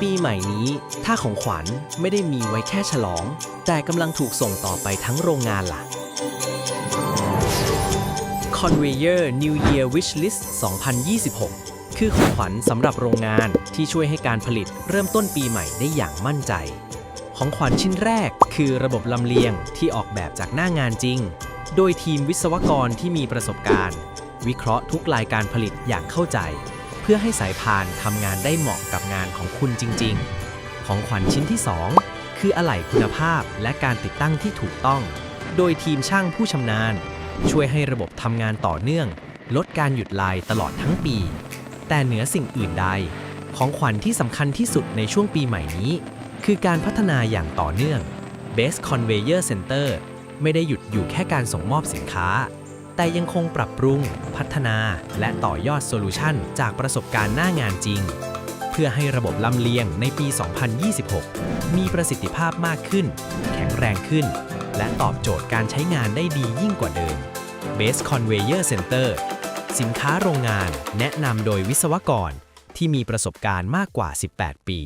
ปีใหม่นี้ถ้าของขวัญไม่ได้มีไว้แค่ฉลอง แต่กำลังถูกส่งต่อไปทั้งโรงงานล่ะ Conveyor New Year Wish List 2026 คือของขวัญสำหรับโรงงานที่ช่วยให้การผลิตเริ่มต้นปีใหม่ได้อย่างมั่นใจ ของขวัญชิ้นแรกคือระบบลำเลียงที่ออกแบบจากหน้างานจริง โดยทีมวิศวกรที่มีประสบการณ์ วิเคราะห์ทุกรายการผลิตอย่างเข้าใจ เพื่อให้สายพานทำงานได้เหมาะกับงานของคุณจริง ๆ ของขวัญชิ้นที่ 2 คืออะไหล่คุณภาพและการติดตั้งที่ถูกต้อง โดยทีมช่างผู้ชำนาญ ช่วยให้ระบบทำงานต่อเนื่อง ลดการหยุดลายตลอดทั้งปี แต่เหนือสิ่งอื่นใด ของขวัญที่สำคัญที่สุดในช่วงปีใหม่นี้ คือการพัฒนาอย่างต่อเนื่อง Base Conveyor Center ไม่ได้หยุดอยู่แค่การส่งมอบสินค้า แต่ยังคงปรับปรุง พัฒนาและต่อยอดโซลูชันจากประสบการณ์หน้างานจริง เพื่อให้ระบบลำเลียงในปี 2026 มีประสิทธิภาพมากขึ้น แข็งแรงขึ้น และตอบโจทย์การใช้งานได้ดียิ่งกว่าเดิม Base Conveyor Center สินค้าโรงงานแนะนำโดยวิศวกรที่มีประสบการณ์มากกว่า 18 ปี